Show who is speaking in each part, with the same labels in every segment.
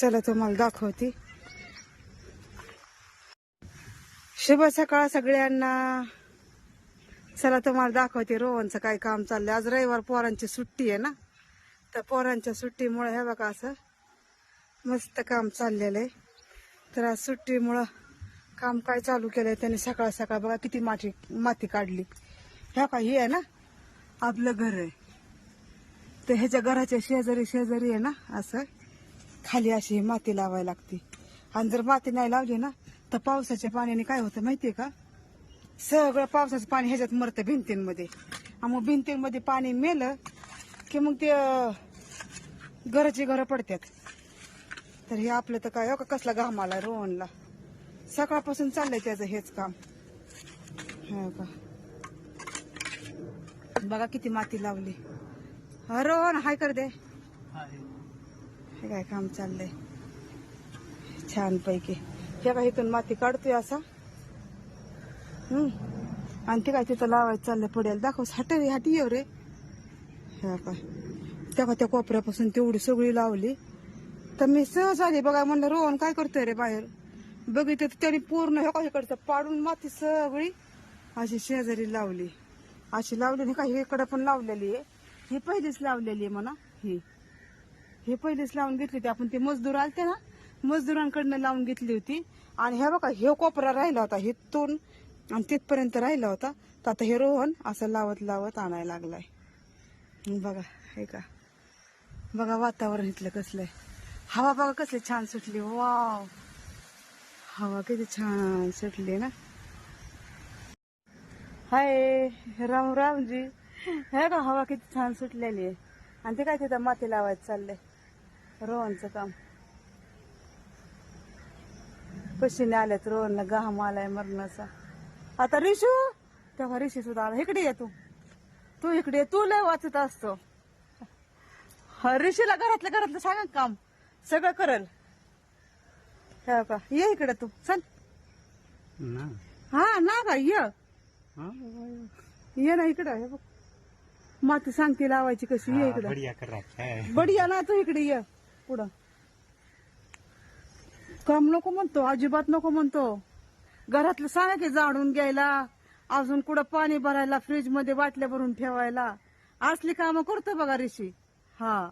Speaker 1: चला तुम्हाला दाखवते. शुभ सकाळ सगळ्यांना. चला तुम्हाला दाखवते रोहनचं काय काम चाललंय. आज रविवार पोरांची सुट्टी आहे ना? तर पोरांच्या सुट्टीमुळे हे बघा असं मस्त काम चाललेलं आहे. तर आज सुट्टीमुळं काम काय चालू केलंय त्यांनी सकाळ सकाळ बघा किती माती माती काढली. ह्या का ही आहे ना? आपलं घर आहे. तर ह्याच्या घराच्या शेजारी शेजारी आहे ना? असं. खाली अशी माती लावायला लागते. आणि जर माती नाही लावली ना तर पावसाच्या पाण्याने काय होतं माहितीये का? सगळं पावसाचं पाणी ह्याच्यात मरतं भिंतींमध्ये. आणि मग भिंतींमध्ये पाणी मेलं की मग ते अं, घराची घरं पडतात. तर हे आपलं तर काय हो का? कसला घाम आला रोहनला. सकाळपासून चाललंय त्याचं हेच काम. हो का? बघा किती माती लावली. रोहन हाय कर दे. हे काय काम चाललंय? छान पैकी हे काय इथून माती काढतोय असा. हम्म. आणि ते काय तिथं लावायचं चाललंय पडेल दाखव हट रे हाटी येऊ रे. ह्या काय त्या त्या कोपऱ्यापासून तेवढी सगळी लावली. तर मी सहज आली. बघा म्हणलं रोहन काय करतोय रे बाहेर? बघितलं तर त्याने पूर्ण हे इकडचं पाडून माती सगळी अशी शेजारी लावली. अशी लावली नाही का हे इकडं पण लावलेली आहे. ही पहिलीच लावलेली आहे म्हणा ही. हे पहिलेच लावून घेतली होती. आपण ते मजदूर आलते ना मजदुरांकडनं लावून घेतली होती. आणि हे बघा हे कोपरा राहिला होता हे तोंड आणि तिथपर्यंत राहिला होता. तर आता हे रोहन असं लावत लावत आणायला लागलाय. बघा हे का? बघा वातावरण इथलं कसलंय. हवा बघा कसली छान सुटली. वाव! हवा किती छान सुटली ना. हाय राम रामजी. हे का हवा किती छान सुटलेली आहे. आणि ते काय तिथं माती लावायचं चाललंय? रोहनचं काम. पशीने आल्यात रोहनला घाम आलाय मरणाचा. आता रिशू तेव्हा रिशी सुद्धा आला. इकडे ये तू. तू इकडे. तू लय वाचत असतो. रिशीला घरातलं घरातलं सांगा काम. सगळं करल. का ये इकडे तू. चल. हा ना का ये. ये ना इकडं हे बघ. माती सांगते लावायची कशी ये इकडं.
Speaker 2: बढिया
Speaker 1: ना तू इकडे ये. पुढं. काम नको म्हणतो अजिबात नको म्हणतो. घरातलं सांगा की जाडून घ्यायला अजून कुठं पाणी भरायला फ्रीजमध्ये बाटल्या भरून ठेवायला. असली कामं करतो बघा ऋषी. हा.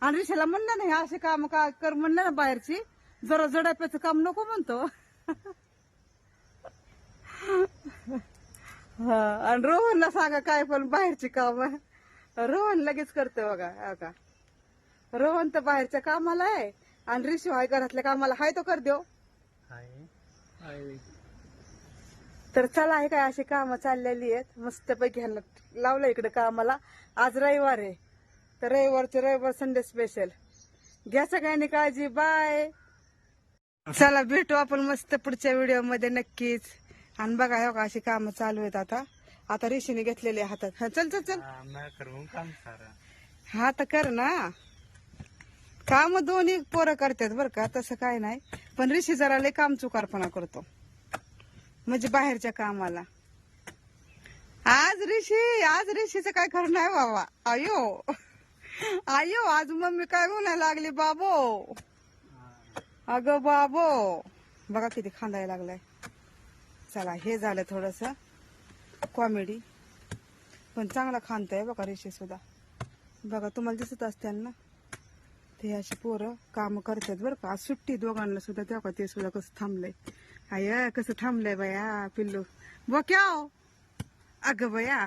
Speaker 1: आणि ऋषीला म्हणलं नाही असे काम का कर म्हणलं ना बाहेरची. जरा जडाप्याचं काम नको म्हणतो. हा. आणि रोहनला सांगा काय पण बाहेरची काम. रोहन लगेच करतो बघा का? रोहन तर बाहेरच्या कामाला आहे. आणि ऋषी हाय घरातल्या कामाला. हाय तो कर देव. तर चला आहे काय अशी कामं चाललेली आहेत. मस्तपैकी ह्यांना लावलं इकडे कामाला. आज रविवार आहे. तर रविवारचे रविवार संडे स्पेशल घ्या सगळ्यांनी काळजी. बाय चला भेटू आपण मस्त पुढच्या व्हिडिओमध्ये नक्कीच. आणि बघा हो का अशी कामं चालू आहेत आता. आता ऋषीने घेतलेली आहे हातात. हा, चल चल चल.
Speaker 2: मैं करूँ काम सारा.
Speaker 1: हा तर कर ना. काम दोन्ही पोरं करतात बरं का तसं काय नाही. पण ऋषी जरा लय काम चुकारपणा करतो. म्हणजे बाहेरच्या कामाला. आज ऋषी आज ऋषीचं काय खरं नाही बाबा. अयो अयो आज मम्मी काय म्हणायला लागली बाबो. अगं बाबो. बघा किती खांदायला लागलाय. चला हे झालं थोडस कॉमेडी पण चांगला खांदतोय बघा ऋषी सुद्धा. बघा तुम्हाला दिसत असते ना? ते अशी पोरं काम करतात बरं का. आज सुट्टी दोघांना सुद्धा तेव्हा ते सुद्धा कसं थांबलंय. आय कसं थांबलंय बया पिल्लू. बक्याव हो. अगं बया.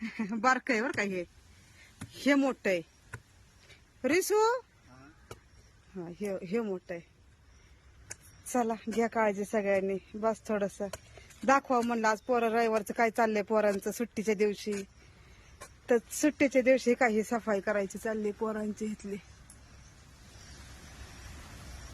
Speaker 1: बारक आहे बरं का हे. हे मोठं आहे. रिसू? हा हे हे मोठं आहे. चला घ्या काळजी सगळ्यांनी. बस थोडस. दाखवा म्हणलं आज पोरं रविवारचं काय चाललंय पोरांचं सुट्टीच्या दिवशी. तर सुट्टीच्या दिवशी काही सफाई करायची चालली पोरांची इथली.